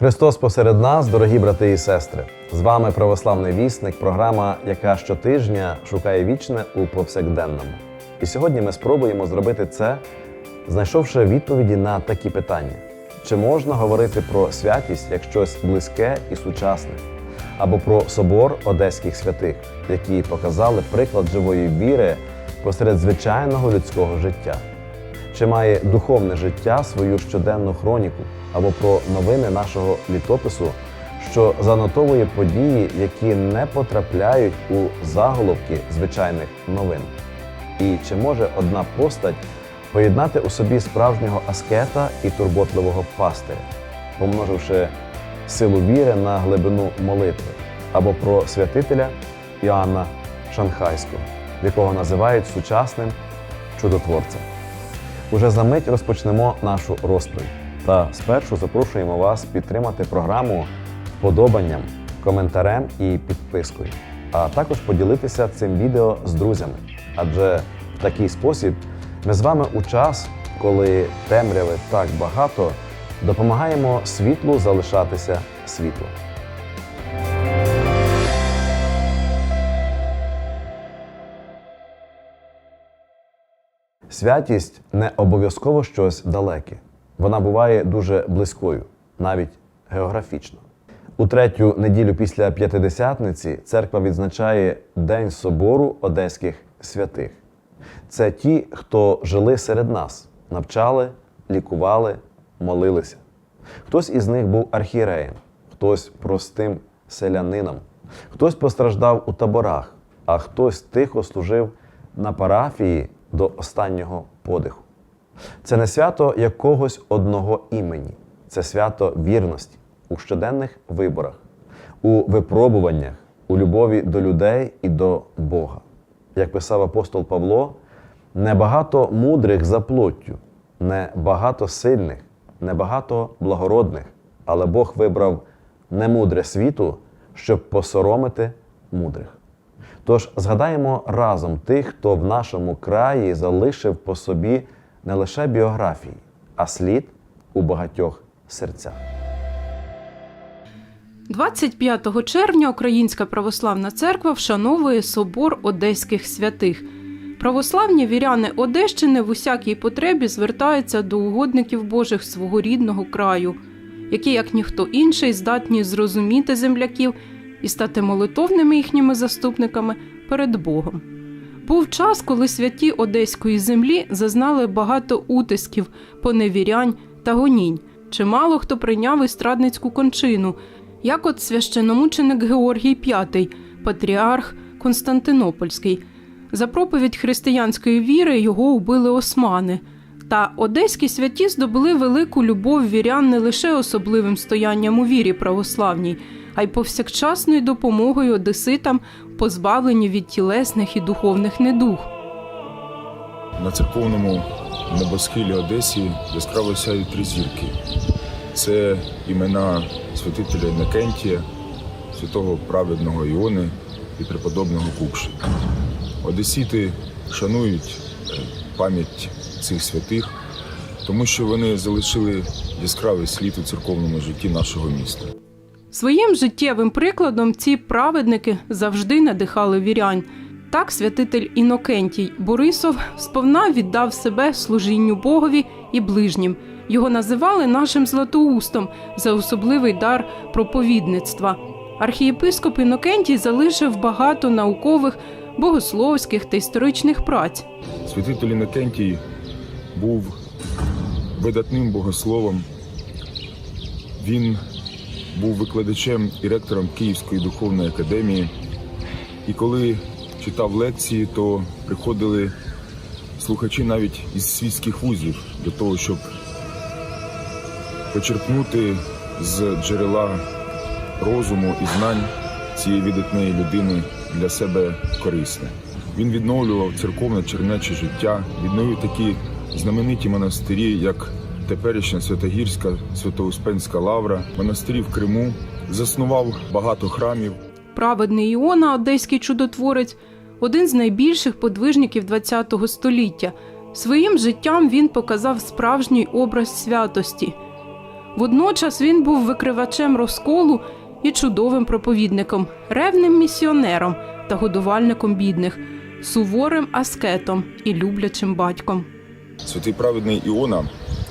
Христос посеред нас, дорогі брати і сестри. З вами православний вісник, програма, яка щотижня шукає вічне у повсякденному. І сьогодні ми спробуємо зробити це, знайшовши відповіді на такі питання: чи можна говорити про святість як щось близьке і сучасне, або про собор одеських святих, які показали приклад живої віри посеред звичайного людського життя? Чи має духовне життя свою щоденну хроніку або про новини нашого літопису, що занотовує події, які не потрапляють у заголовки звичайних новин? І чи може одна постать поєднати у собі справжнього аскета і турботливого пастиря, помноживши силу віри на глибину молитви, або про святителя Іоанна Шанхайського, якого називають сучасним чудотворцем? Уже за мить розпочнемо нашу розповідь. Та спершу запрошуємо вас підтримати програму вподобанням, коментарем і підпискою, а також поділитися цим відео з друзями. Адже в такий спосіб ми з вами у час, коли темряви так багато, допомагаємо світлу залишатися світлом. Святість не обов'язково щось далеке. Вона буває дуже близькою, навіть географічно. У третю неділю після п'ятидесятниці церква відзначає День собору одеських святих. Це ті, хто жили серед нас, навчали, лікували, молилися. Хтось із них був архієреєм, хтось простим селянином, хтось постраждав у таборах, а хтось тихо служив на парафії до останнього подиху. Це не свято якогось одного імені, це свято вірності у щоденних виборах, у випробуваннях, у любові до людей і до Бога. Як писав апостол Павло, небагато мудрих за плоттю, не багато сильних, не багато благородних, але Бог вибрав немудре світу, щоб посоромити мудрих. Тож згадаємо разом тих, хто в нашому краї залишив по собі не лише біографії, а слід у багатьох серцях. 25 червня Українська православна церква вшановує собор одеських святих. Православні віряни Одещини в усякій потребі звертаються до угодників Божих свого рідного краю, які, як ніхто інший, здатні зрозуміти земляків і стати молитовними їхніми заступниками перед Богом. Був час, коли святі одеської землі зазнали багато утисків, поневірянь та гонінь. Чимало хто прийняв істрадницьку кончину, як от священомученик Георгій V, патріарх Константинопольський. За проповідь християнської віри його убили османи. Та одеські святі здобули велику любов вірян не лише особливим стоянням у вірі православній, а й повсякчасною допомогою одеситам, позбавленні від тілесних і духовних недуг. На церковному небосхилі Одесі яскраво сяють три зірки. Це імена святителя Іннокентія, святого праведного Іони і преподобного Кукши. Одесіти шанують е, пам'ять цих святих, тому що вони залишили яскравий слід у церковному житті нашого міста. Своїм життєвим прикладом ці праведники завжди надихали вірянь. Так святитель Інокентій Борисов сповна віддав себе служінню Богові і ближнім. Його називали нашим златоустом за особливий дар проповідництва. Архієпископ Інокентій залишив багато наукових, богословських та історичних праць. Святитель Інокентій був видатним богословом. Він був викладачем і ректором Київської духовної академії. І коли читав лекції, то приходили слухачі навіть із світських вузів для того, щоб почерпнути з джерела розуму і знань цієї видатної людини для себе корисне. Він відновлював церковне чернече життя, відновив такі знамениті монастирі, як теперішня Святогірська, Святоуспенська лавра, монастирі в Криму, заснував багато храмів. Праведний Іона, одеський чудотворець, один з найбільших подвижників ХХ століття. Своїм життям він показав справжній образ святості. Водночас він був викривачем розколу і чудовим проповідником, ревним місіонером та годувальником бідних, суворим аскетом і люблячим батьком. Святий праведний Іона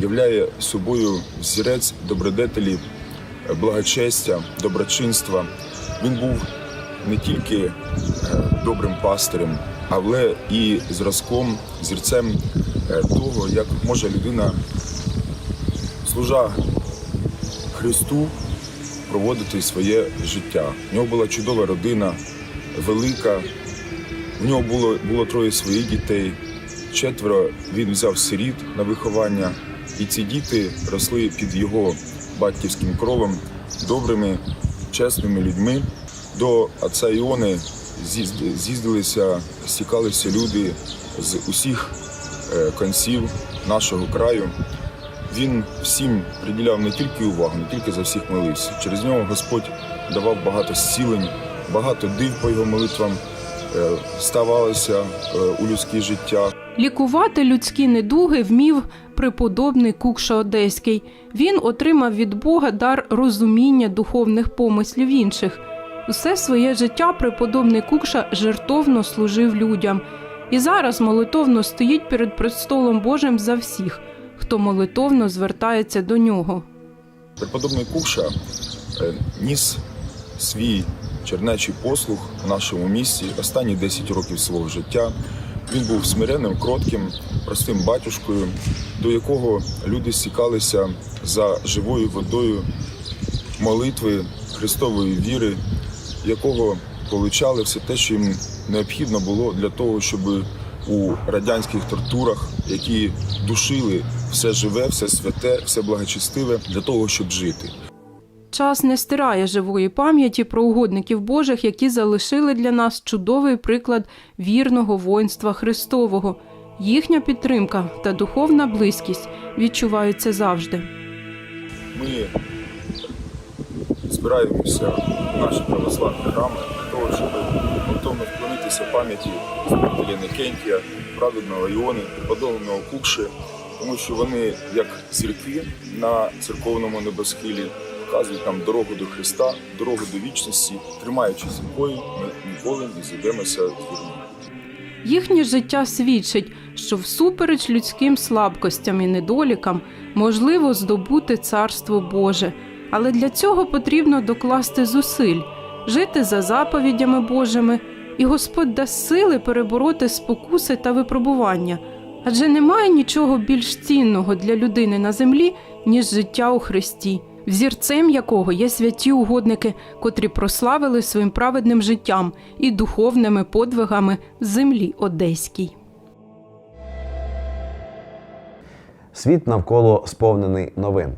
являє собою взірець добродетелі, благочестя, доброчинства. Він був не тільки е, добрим пастирем, але і зразком, зірцем е, того, як може людина, служа Христу, проводити своє життя. В нього була чудова родина, велика. В нього було, було троє своїх дітей. Четверо він взяв сиріт на виховання, і ці діти росли під його батьківським кровом добрими, чесними людьми. До отця Іони з'їздилися, стікалися люди з усіх е, конців нашого краю. Він всім приділяв не тільки увагу, не тільки за всіх молився. Через нього Господь давав багато зцілень, багато див по його молитвам е, ставалося е, у людське життя. Лікувати людські недуги вмів преподобний Кукша Одеський. Він отримав від Бога дар розуміння духовних помислів інших. Усе своє життя преподобний Кукша жертовно служив людям. І зараз молитовно стоїть перед престолом Божим за всіх, хто молитовно звертається до нього. Преподобний Кукша е, ніс свій чернечий послуг в нашому місті останні 10 років свого життя. Він був смиренним, кротким, простим батюшкою, до якого люди стікалися за живою водою молитви Христової віри, якого получали все те, що їм необхідно було для того, щоб у радянських тортурах, які душили все живе, все святе, все благочестиве, для того, щоб жити. Час не стирає живої пам'яті про угодників Божих, які залишили для нас чудовий приклад вірного воїнства Христового. Їхня підтримка та духовна близькість відчуваються завжди. Ми збираємося в наші православні храми для того, щоб готовно вклонитися пам'яті Спасителя Некентія, праведного Іони, подобного Кукши, тому що вони, як зірки на церковному небосхилі, показують нам дорогу до Христа, дорогу до вічності, тримаючись якої ми ніколи не зійдемося з вірні. Їхнє життя свідчить, що всупереч людським слабкостям і недолікам можливо здобути царство Боже, але для цього потрібно докласти зусиль, жити за заповідями Божими, і Господь дасть сили перебороти спокуси та випробування. Адже немає нічого більш цінного для людини на землі, ніж життя у Христі, взірцем якого є святі угодники, котрі прославили своїм праведним життям і духовними подвигами землі Одеській. Світ навколо сповнений новин,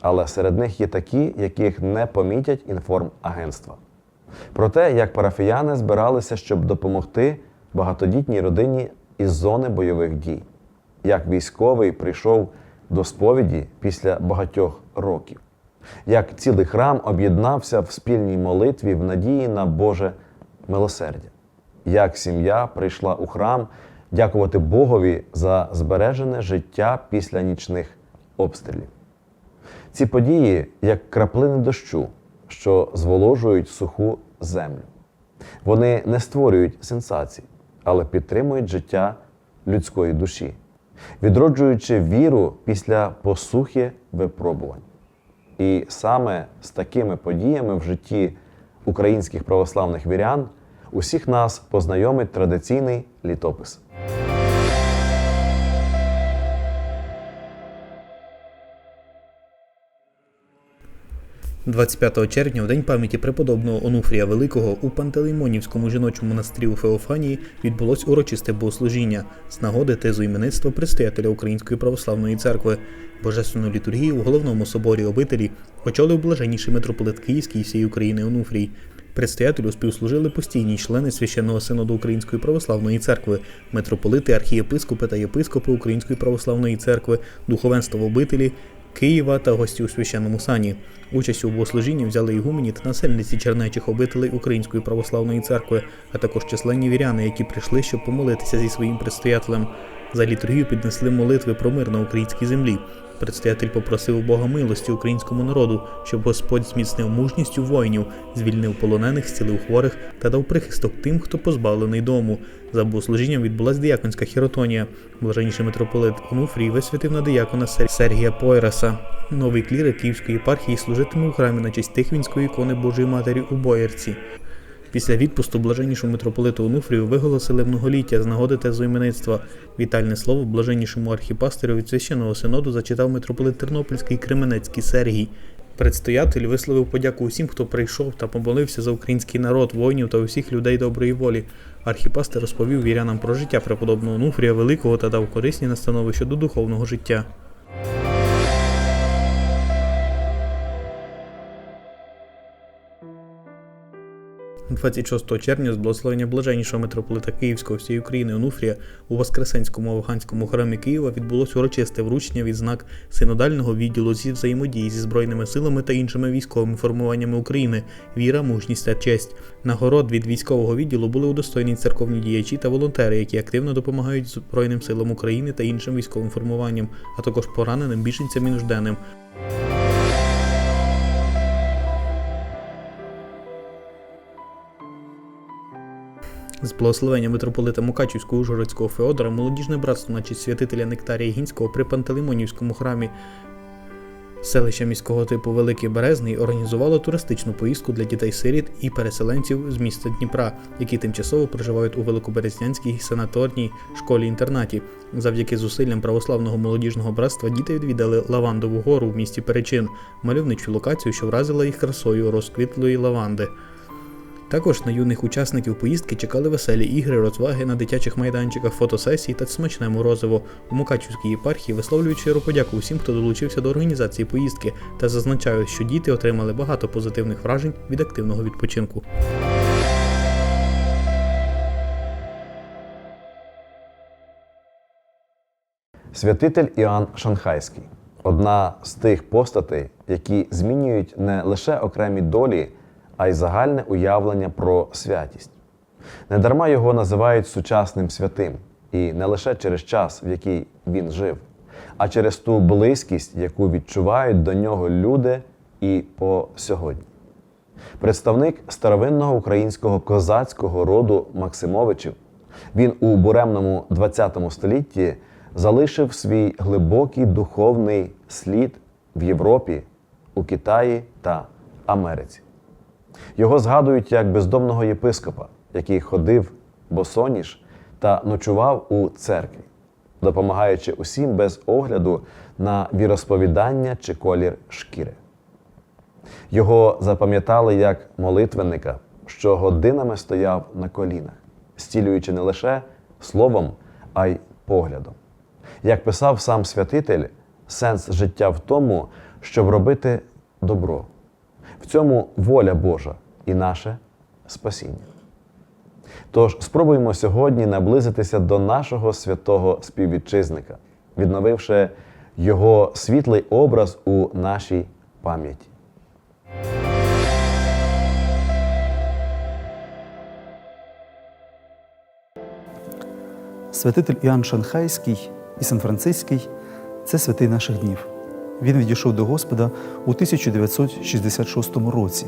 але серед них є такі, яких не помітять інформагентства. Про те, як парафіяни збиралися, щоб допомогти багатодітній родині із зони бойових дій, як військовий прийшов до сповіді після багатьох років, як цілий храм об'єднався в спільній молитві в надії на Боже милосердя, як сім'я прийшла у храм дякувати Богові за збережене життя після нічних обстрілів. Ці події як краплини дощу, що зволожують суху землю. Вони не створюють сенсацій, але підтримують життя людської душі, відроджуючи віру після посухи випробувань. І саме з такими подіями в житті українських православних вірян усіх нас познайомить традиційний літопис. 25 червня, в день пам'яті преподобного Онуфрія Великого, у Пантелеймонівському жіночому монастирі у Феофанії відбулось урочисте богослужіння з нагоди тезу іменництва предстоятеля Української православної церкви. Божественну літургію у головному соборі обителі очолив блаженніший митрополит Київський всієї України Онуфрій. Предстоятелю співслужили постійні члени священного синоду Української православної церкви, митрополити, архієпископи та єпископи Української православної церкви, духовенство в обителі, Києва та гості у священному сані. Участь у богослужінні взяли ігумені та насельниці чернечих обителей Української православної церкви, а також численні віряни, які прийшли, щоб помолитися зі своїм предстоятелем. За літургію піднесли молитви про мир на українській землі. Предстоятель попросив у Бога милості українському народу, щоб Господь зміцнив мужністю воїнів, звільнив полонених, зцілив хворих та дав прихисток тим, хто позбавлений дому. За богослужінням відбулась дияконська хіротонія. Блаженніший митрополит Онуфрій висвятив на диякона Сер- Сергія Пойраса. Новий клірик Київської єпархії служитиме у храмі на честь Тихвінської ікони Божої Матері у Боярці. Після відпусту блаженнішому митрополиту Онуфрію виголосили многоліття з нагоди тезоіменництва. Вітальне слово блаженнішому архіпастирю від священного синоду зачитав митрополит Тернопільський Кременецький Сергій. Предстоятель висловив подяку усім, хто прийшов та помолився за український народ, воїнів та усіх людей доброї волі. Архіпастир розповів вірянам про життя преподобного Онуфрія Великого та дав корисні настанови щодо духовного життя. 26 червня з благословення блаженнішого митрополита Київського всієї України Онуфрія у Воскресенському Афганському храмі Києва відбулось урочисте вручення відзнак синодального відділу зі взаємодії зі збройними силами та іншими військовими формуваннями України віра, мужність та честь. Нагород від військового відділу були удостоєні церковні діячі та волонтери, які активно допомагають Збройним силам України та іншим військовим формуванням, а також пораненим біженцям і нужденним. З благословення митрополита Мукачівського Ужгородського Феодора молодіжне братство на святителя Нектарія Гінського при Пантелеймонівському храмі селища міського типу Великий Березний організувало туристичну поїздку для дітей-сиріт і переселенців з міста Дніпра, які тимчасово проживають у Великоберезнянській санаторній школі-інтернаті. Завдяки зусиллям православного молодіжного братства діти відвідали Лавандову гору в місті Перечин, мальовничу локацію, що вразила їх красою розквітлої лаванди. Також на юних учасників поїздки чекали веселі ігри, розваги на дитячих майданчиках, фотосесії та смачне морозиво. У Мукачівській єпархії висловлюють щиру подяку усім, хто долучився до організації поїздки, та зазначають, що діти отримали багато позитивних вражень від активного відпочинку. Святитель Іоанн Шанхайський одна з тих постатей, які змінюють не лише окремі долі, а й загальне уявлення про святість. Недарма його називають сучасним святим, і не лише через час, в який він жив, а через ту близькість, яку відчувають до нього люди і по сьогодні. Представник старовинного українського козацького роду Максимовичів, він у буремному ХХ столітті залишив свій глибокий духовний слід в Європі, у Китаї та Америці. Його згадують як бездомного єпископа, який ходив босоніж та ночував у церкві, допомагаючи усім без огляду на віросповідання чи колір шкіри. Його запам'ятали як молитвенника, що годинами стояв на колінах, зцілюючи не лише словом, а й поглядом. Як писав сам святитель, сенс життя в тому, щоб робити добро. В цьому воля Божа і наше спасіння. Тож спробуємо сьогодні наблизитися до нашого святого співвітчизника, відновивши його світлий образ у нашій пам'яті. Святитель Іоанн Шанхайський і Сан-Франциський це святий наших днів. Він відійшов до Господа у 1966 році.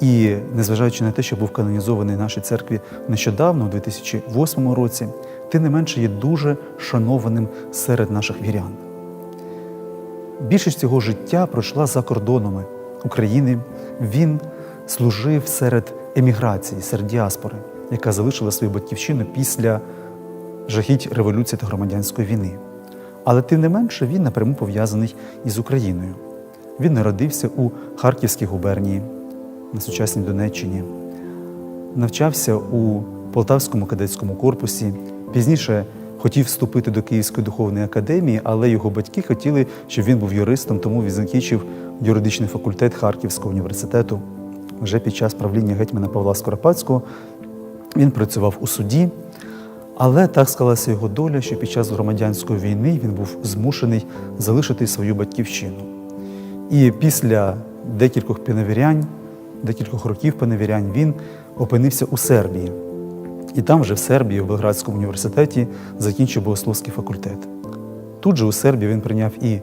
І незважаючи на те, що був канонізований в нашій церкві нещодавно, у 2008 році, тим не менше є дуже шанованим серед наших вірян. Більшість цього життя пройшла за кордонами України. Він служив серед еміграції, серед діаспори, яка залишила свою батьківщину після жахіть революції та громадянської війни. Але тим не менше він напряму пов'язаний із Україною. Він народився у Харківській губернії на сучасній Донеччині, навчався у Полтавському кадетському корпусі. Пізніше хотів вступити до Київської духовної академії, але його батьки хотіли, щоб він був юристом, тому він закінчив юридичний факультет Харківського університету. Вже під час правління гетьмана Павла Скоропадського він працював у суді. Але так склалася його доля, що під час громадянської війни він був змушений залишити свою батьківщину. І після декількох поневірянь, декількох років поневірянь він опинився у Сербії. І там вже в Сербії, в Белградському університеті, закінчив богословський факультет. Тут же у Сербії він прийняв і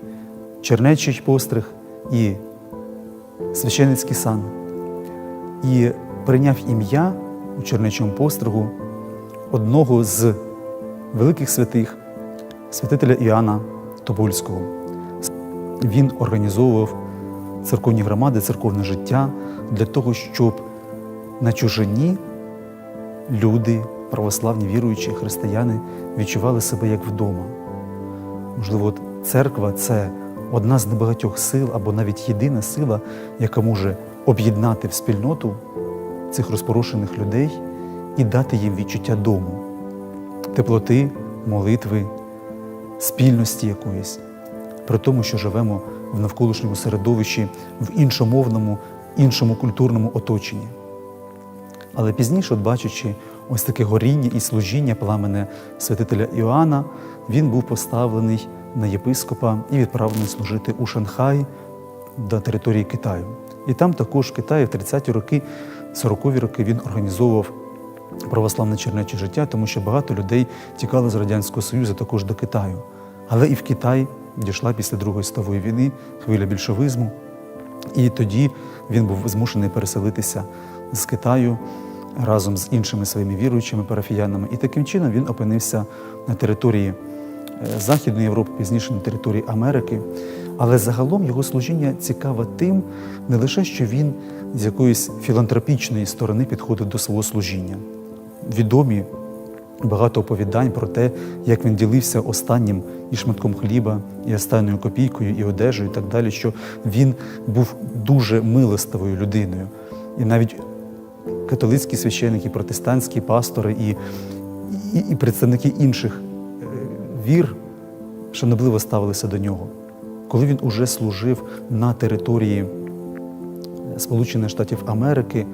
чернечий постриг, і священицький сан, і прийняв ім'я у чернечому постригу одного з великих святих, святителя Іоанна Тобольського. Він організовував церковні громади, церковне життя для того, щоб на чужині люди, православні віруючі християни, відчували себе як вдома. Можливо, от церква це одна з небагатьох сил або навіть єдина сила, яка може об'єднати в спільноту цих розпорошених людей і дати їм відчуття дому, теплоти, молитви, спільності якоїсь, при тому, що живемо в навколишньому середовищі, в іншомовному, іншому культурному оточенні. Але пізніше, от бачачи ось таке горіння і служіння пламене святителя Іоанна, він був поставлений на єпископа і відправлений служити у Шанхай до території Китаю. І там також в Китаї в 30-ті роки, 40-ві роки він організовував православне чернече життя, тому що багато людей тікали з Радянського Союзу також до Китаю. Але і в Китай дійшла після Другої світової війни хвиля більшовизму, і тоді він був змушений переселитися з Китаю разом з іншими своїми віруючими парафіянами. І таким чином він опинився на території е, Західної Європи, пізніше на території Америки. Але загалом його служіння цікаве тим, не лише що він з якоїсь філантропічної сторони підходив до свого служіння. Відомі багато оповідань про те, як він ділився останнім і шматком хліба, і останньою копійкою, і одежею, і так далі, що він був дуже милостивою людиною. І навіть католицькі священики, протестантські пастори і, і, і представники інших е, вір шанобливо ставилися до нього. Коли він уже служив на території Сполучених Штатів Америки,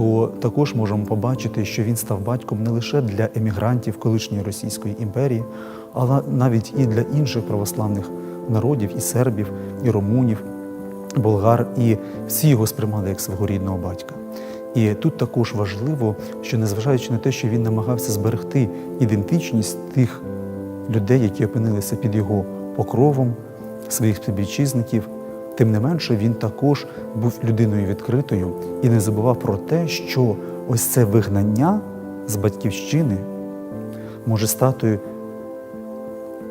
то також можемо побачити, що він став батьком не лише для емігрантів колишньої Російської імперії, але навіть і для інших православних народів, і сербів, і румунів, болгар, і всі його сприймали як свого рідного батька. І тут також важливо, що незважаючи на те, що він намагався зберегти ідентичність тих людей, які опинилися під його покровом, своїх співвітчизників, тим не менше він також був людиною відкритою і не забував про те, що ось це вигнання з батьківщини може стати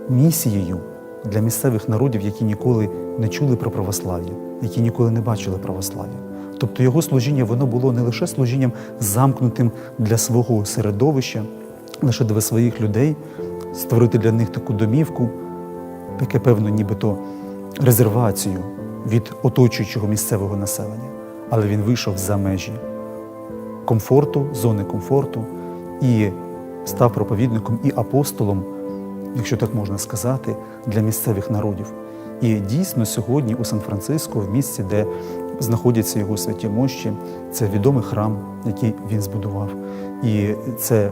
місією для місцевих народів, які ніколи не чули про православ'я, які ніколи не бачили православ'я. Тобто його служіння воно було не лише служінням замкнутим для свого середовища, лише для своїх людей, створити для них таку домівку, таке певно, нібито резервацію від оточуючого місцевого населення. Але він вийшов за межі комфорту, зони комфорту і став проповідником і апостолом, якщо так можна сказати, для місцевих народів. І дійсно сьогодні у Сан-Франциско, в місці, де знаходяться його святі мощі, це відомий храм, який він збудував. І це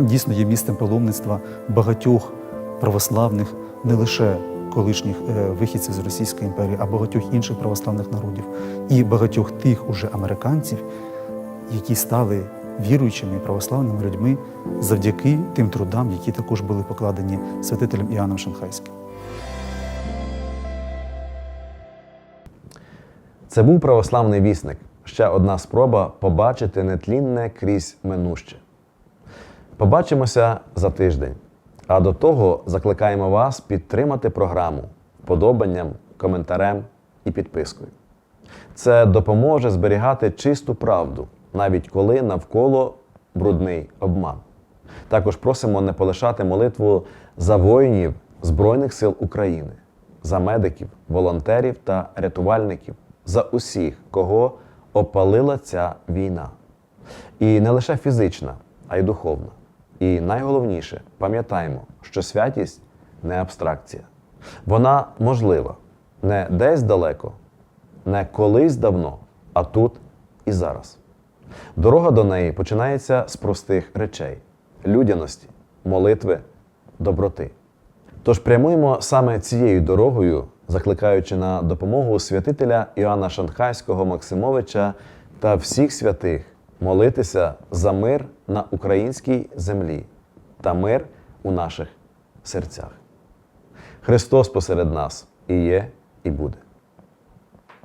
дійсно є місцем паломництва багатьох православних, не лише колишніх е, вихідців з Російської імперії, а багатьох інших православних народів, і багатьох тих уже американців, які стали віруючими православними людьми завдяки тим трудам, які також були покладені святителем Іоанном Шанхайським. Це був православний вісник. Ще одна спроба побачити нетлінне крізь минуще. Побачимося за тиждень. А до того закликаємо вас підтримати програму вподобанням, коментарем і підпискою. Це допоможе зберігати чисту правду, навіть коли навколо брудний обман. Також просимо не полишати молитву за воїнів Збройних сил України, за медиків, волонтерів та рятувальників, за усіх, кого опалила ця війна. І не лише фізична, а й духовна. І найголовніше, пам'ятаємо, що святість не абстракція. Вона можлива не десь далеко, не колись давно, а тут і зараз. Дорога до неї починається з простих речей: людяності, молитви, доброти. Тож прямуємо саме цією дорогою, закликаючи на допомогу святителя Іоанна Шанхайського Максимовича та всіх святих, молитися за мир на українській землі та мир у наших серцях. Христос посеред нас і є, і буде.